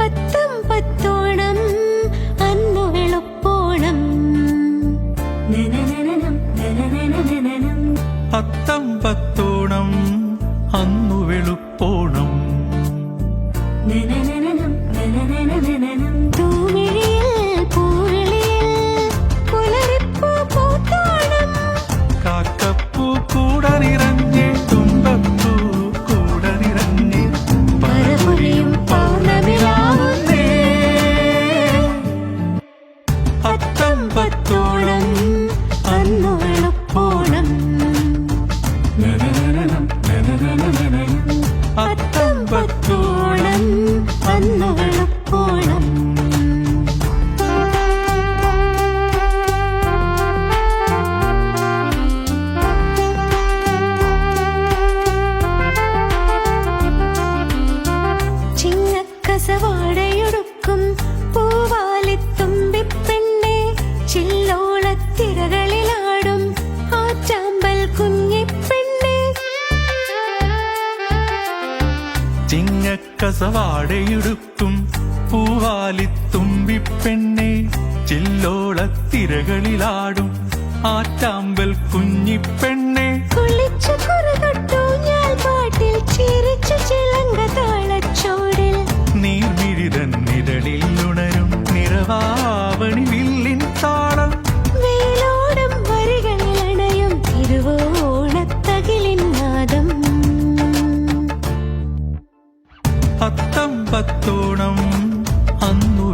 പത്തും പത്തോണം അന്നു വെളുപ്പോണം പത്തം പത്തോണം അന്നു വെളുപ്പോണം ചിങ്ങക്കസവാടയുടുക്കും പൂവാലി തുമ്പി പെണ്ണെ ചില്ലോളത്തിരകളിലാടും ആറ്റാമ്പൽ കുഞ്ഞിപ്പെണ്ണെ. കുളിച്ചു നീർമിഴിതൻ നിഴലിൽ ഉണരും നിറവാവണി പത്തമ്പത്തോണം അന്നു